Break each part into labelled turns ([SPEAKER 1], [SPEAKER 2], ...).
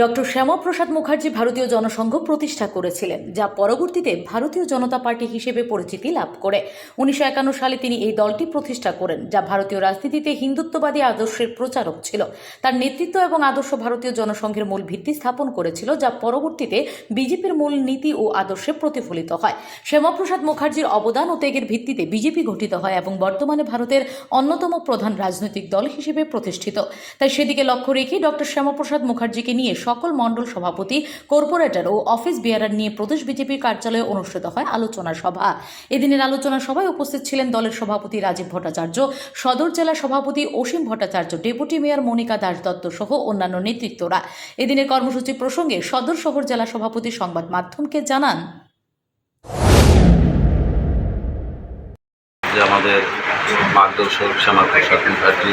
[SPEAKER 1] Doctor Shyamaprasad Mukherjee ভারতীয় জনসংঘ প্রতিষ্ঠা করেছিলেন, যা পরবর্তীতে ভারতীয় জনতা পার্টি হিসেবে পরিচিতি লাভ করে। উনিশশো একান্ন সালে তিনি এই দলটি প্রতিষ্ঠা করেন, যা ভারতীয় রাজনীতিতে হিন্দুত্ববাদী আদর্শের প্রচারক ছিল। তার নেতৃত্ব এবং আদর্শ ভারতীয় জনসংঘের মূল ভিত্তি স্থাপন করেছিল, যা পরবর্তীতে বিজেপির মূল নীতি ও আদর্শে প্রতিফলিত হয়। শ্যামাপ্রসাদ মুখার্জির অবদান ও ত্যাগের ভিত্তিতে বিজেপি গঠিত হয় এবং বর্তমানে ভারতের অন্যতম প্রধান রাজনৈতিক দল হিসেবে প্রতিষ্ঠিত। তাই সেদিকে লক্ষ্য রেখে ডক্টর শ্যামাপ্রসাদ মুখার্জিকে নিয়ে সকল মণ্ডল সভাপতি, কর্পোরেটর ও অফিস বিয়ারার নিয়ে প্রদেশ বিজেপির কার্যালয়ে অনুষ্ঠিত হয় আলোচনা সভা। এদিনের আলোচনা সভায় উপস্থিত ছিলেন দলের সভাপতি রাজীব ভট্টাচার্য, সদর জেলা সভাপতি অসীম ভট্টাচার্য, ডেপুটি মেয়র মনিকা দাস দত্ত সহ অন্যান্য নেতৃত্বরা। এদিনের কর্মসূচি প্রসঙ্গে সদর শহর জেলা সভাপতি সংবাদ মাধ্যমকে জানান।
[SPEAKER 2] আমাদের মার্গদর্শক শ্যামাপ্রসাদ মুখার্জি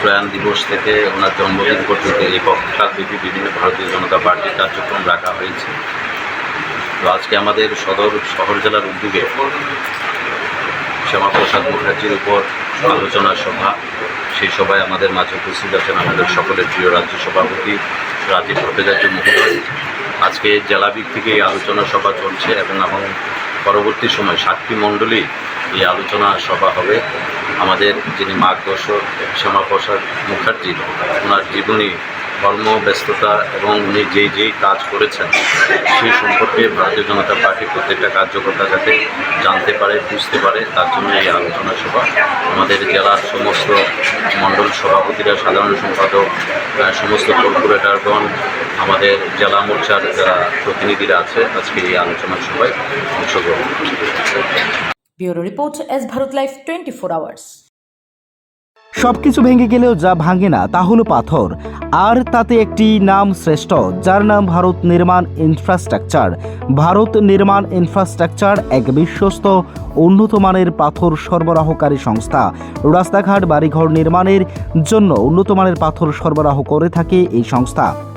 [SPEAKER 2] প্রয়াণ দিবস থেকে ওনার জন্মদিন পর্যন্ত এই পক্ষকালব্যাপী বিভিন্ন ভারতীয় জনতা পার্টির কার্যক্রম রাখা হয়েছে। তো আজকে আমাদের সদর শহর জেলার উদ্যোগে শ্যামাপ্রসাদ মুখার্জির উপর আলোচনা সভা, সেই সভায় আমাদের মাঝে উপস্থিত আছেন আমাদের সকলের প্রিয় রাজ্য সভাপতি রাজীব ভট্টাচার্য মহোদয়। আজকে জেলাভিক থেকে এই আলোচনা সভা চলছে এবং এবং পরবর্তী সময় সাতটি মণ্ডলী এই আলোচনা সভা হবে। আমাদের যিনি মার্গদর্শক শ্যামাপ্রসাদ মুখার্জি, ওনার জীবনী কর্মব্যস্ততা এবং উনি যেই যেই কাজ করেছেন, সেই সম্পর্কে ভারতীয় জনতা পার্টি প্রত্যেকটা কার্যকর্তা যাতে জানতে পারে, বুঝতে পারে, তার জন্য এই আলোচনা সভা। আমাদের জেলার সমস্ত মণ্ডল সভাপতিরা, সাধারণ সম্পাদক সমস্ত কর্পোরেটরগণ, আমাদের জেলা মোর্চার যারা প্রতিনিধিরা আছে, আজকে এই আলোচনা সভায় অংশগ্রহণ
[SPEAKER 1] bureau report S Bharat life twenty four hours.
[SPEAKER 3] সবকিছু ভেঙে গেলেও যা ভাঙে না, তা হলো পাথর। আর তাতে একটি নাম শ্রেষ্ঠ, যার নাম ভারত নির্মাণ ইনফ্রাস্ট্রাকচার। ভারত নির্মাণ ইনফ্রাস্ট্রাকচার এক বিশ্বস্ত, উন্নত মানের পাথর সরবরাহকারী সংস্থা। রাস্তাঘাট, বাড়িঘর নির্মাণের জন্য উন্নত মানের পাথর সরবরাহ করে থাকে এই সংস্থা।